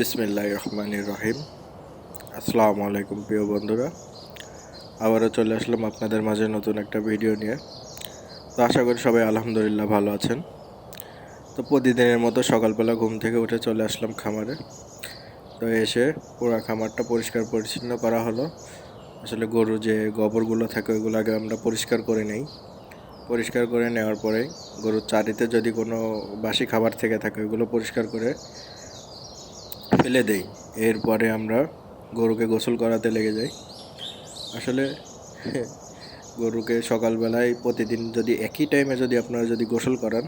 বিসমিল্লাহ রহমানির রহিম আসসালামু আলাইকুম প্রিয় বন্ধুরা, আবারও চলে আসলাম আপনাদের মাঝে নতুন একটা ভিডিও নিয়ে। তো আশা করি সবাই আলহামদুলিল্লাহ ভালো আছেন। তো প্রতিদিনের মতো সকালবেলা ঘুম থেকে উঠে চলে আসলাম খামারে। তো এসে পুরো খামারটা পরিষ্কার পরিচ্ছন্ন করা হলো। আসলে গরু যে গোবরগুলো থাকে ওইগুলো আগে আমরা পরিষ্কার করে নেই। পরিষ্কার করে নেওয়ার পরে গরুর চারিতে যদি কোনো বাসি খাবার থেকে থাকে ওইগুলো পরিষ্কার করে ফেলে দেই। এরপরে আমরা গরুকে গোসল করাতে লেগে যাই। আসলে গরুকে সকালবেলায় প্রতিদিন যদি একই টাইমে যদি আপনারা যদি গোসল করান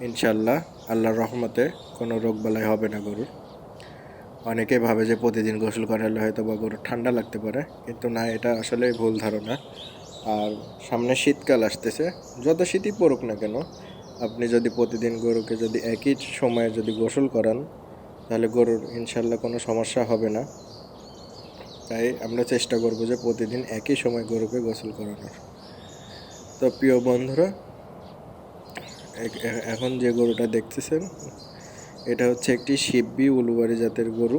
ইনশাল্লাহ আল্লাহর রহমতে কোনো রোগ বালাই হবে না গরুর। অনেকে ভাবে যে প্রতিদিন গোসল করালে হয়তো বা গরুর ঠান্ডা লাগতে পারে, কিন্তু না, এটা আসলে ভুল ধারণা। আর সামনে শীতকাল আসতেছে, যত শীতই পড়ুক না কেন, আপনি যদি প্রতিদিন গরুকে যদি একই সময়ে যদি গোসল করান তাহলে গরুর ইনশাল্লাহ কোনো সমস্যা হবে না। তাই আমরা চেষ্টা করব যে প্রতিদিন একই সময় গরুকে গোসল করানোর। তো প্রিয় বন্ধুরা এখন যে গরুটা দেখতেছেন, এটা হচ্ছে একটি শিববি উলুবারি জাতের গরু।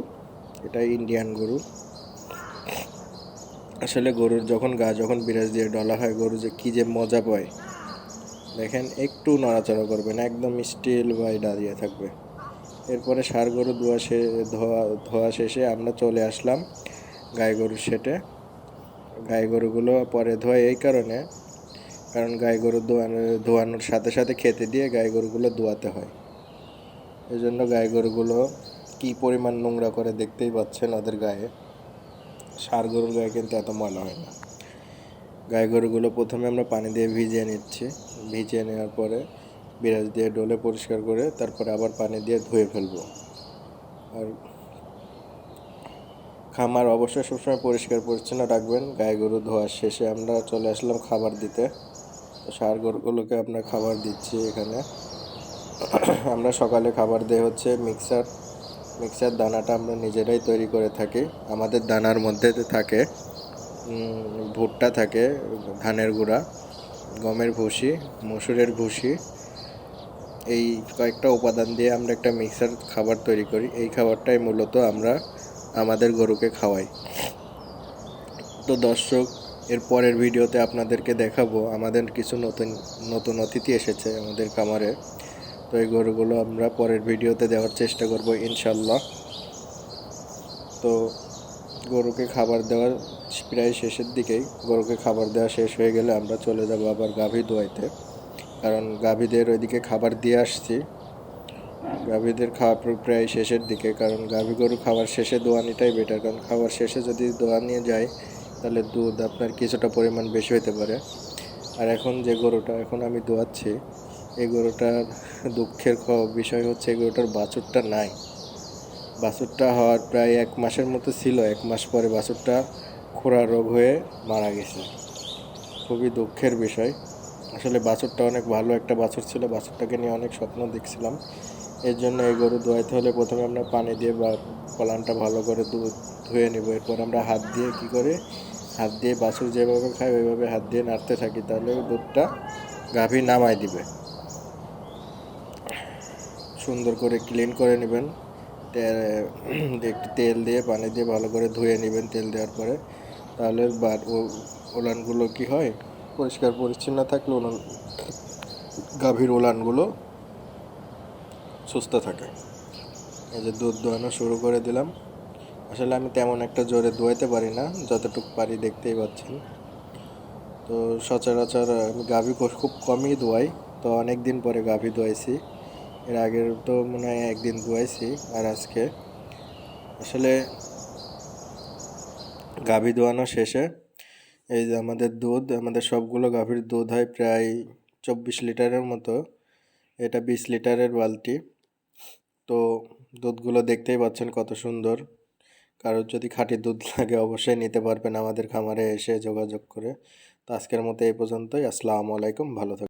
এটা ইন্ডিয়ান গরু। আসলে গরুর যখন গা যখন বিরাজ দিয়ে ডলা হয়, গরু যে কী যে মজা পায়। দেখেন, একটু নড়াচড়া করবে না, একদম স্টিল বাই দাঁড়িয়ে থাকবে। এরপরে সার গরু ধোয়া সে, ধোয়া ধোয়া শেষে আমরা চলে আসলাম গাই গরুর সেটে। গাই গরুগুলো পরে ধোয় এই কারণে, কারণ গাই গরু ধোয়ানো, ধোয়ানোর সাথে সাথে খেতে দিয়ে গাই গরুগুলো ধোয়াতে হয়। এই জন্য গাই গরুগুলো কী পরিমাণ নোংরা করে দেখতেই পাচ্ছেন ওদের গায়ে। সার গরুর গায়ে কিন্তু এত ময়লা হয় না। গাই গরুগুলো প্রথমে আমরা পানি দিয়ে ভিজিয়ে নিচ্ছি। ভিজিয়ে নেওয়ার পরে বিরাজ দিয়ে ডলে পরিষ্কার করে তারপরে আবার পানি দিয়ে ধুয়ে ফেলব। আর খামার অবশ্যই সবসময় পরিষ্কার পরিচ্ছন্ন রাখবেন। গায়ে গরু ধোয়ার শেষে আমরা চলে আসলাম খাবার দিতে। তো সার গরুগুলোকে আপনার খাবার দিচ্ছি এখানে। আমরা সকালে খাবার দিয়ে হচ্ছে মিক্সার। মিক্সার দানাটা আমরা নিজেরাই তৈরি করে থাকি। আমাদের দানার মধ্যে থাকে ভুট্টা থাকে, ধানের গুঁড়া, গমের ভুসি, মসুরের ভুসি এই কয়েকটা উপাদান দিয়ে আমরা একটা মিক্সার খাবার তৈরি করি। এই খাবারটাই মূলত আমরা আমাদের গরুকে খাওয়াই। তো দর্শক, এর পরের ভিডিওতে আপনাদেরকে দেখাবো, আমাদের কিছু নতুন নতুন অতিথি এসেছে আমাদের খামারে। তো এই গরুগুলো আমরা পরের ভিডিওতে দেওয়ার চেষ্টা করব ইনশাল্লাহ তো গরুকে খাবার দেওয়ার প্রায় শেষের দিকেই, গরুকে খাবার দেওয়া শেষ হয়ে গেলে আমরা চলে যাব আবার গাভী দোয়াইতে। কারণ গাভীদের ওইদিকে খাবার দিয়ে আসছি। গাভীদের খাওয়া প্র- প্রায় শেষের দিকে, কারণ গাভী গরু খাবার শেষে দোয়ানিটাই বেটার কারণ খাবার শেষে যদি দোয়া নিয়ে যায়, তাহলে দুধ আপনার কিছুটা পরিমাণ বেশি হতে পারে। আর এখন যে গরুটা, এখন আমি দোয়াচ্ছি, এই গরুটার দুঃখের বিষয় হচ্ছে এই গরুটার বাছুরটা নাই। বাছুরটা হওয়ার প্রায় এক মাসের মতো ছিল, এক মাস পরে বাছুরটা খোরা রোগ হয়ে মারা গেছে। খুবই দুঃখের বিষয়। আসলে বাছুরটা অনেক ভালো একটা বাছুর ছিল। বাছুরটাকে নিয়ে অনেক স্বপ্ন দেখছিলাম। এর জন্য এই গরু ধোয়াইতে হলে প্রথমে আমরা পানি দিয়ে বা কলানটা ভালো করে দুধ ধুয়ে নেব। এরপর আমরা হাত দিয়ে কি করে? হাত দিয়ে বাছুর যেভাবে খায়, ওইভাবে হাত দিয়ে নাড়তে থাকি। তাহলে দুধটা গাভী নামাই দিবে। সুন্দর করে ক্লিন করে নেবেন। একটু তেল দিয়ে, পানি দিয়ে ভালো করে ধুয়ে নেবেন তেল দেওয়ার পরে। তাহলে ওলানগুলো কি হয়? পরিষ্কার পরিচ্ছন্ন থাকলে ওলান গাভীর ওলানগুলো সুস্থ থাকে। এই যে দুধ দোয়ানো শুরু করে দিলাম। আসলে আমি তেমন একটা জোরে দোয়াইতে পারি না, যতটুকু পারি দেখতেই পাচ্ছেন। তো সচরাচর আমি গাভী খুব কমই দোয়াই। তো অনেক দিন পরে গাভী দোয়াইছি। এর আগের তো মনে হয় একদিন দোয়াইছি, আর আজকে। আসলে গাভী দোয়ানো শেষে এই যে আমাদের দুধ, আমাদের সবগুলো গাভীর দুধ হয় প্রায় চব্বিশ লিটারের মতো। এটা বিশ লিটারের বালতি। তো দুধগুলো দেখতেই পাচ্ছেন কত সুন্দর। কারোর যদি খাঁটি দুধ লাগে অবশ্যই নিতে পারবেন আমাদের খামারে এসে যোগাযোগ করে। তো আজকের মতো এই পর্যন্তই। আসসালামু আলাইকুম, ভালো থাকবেন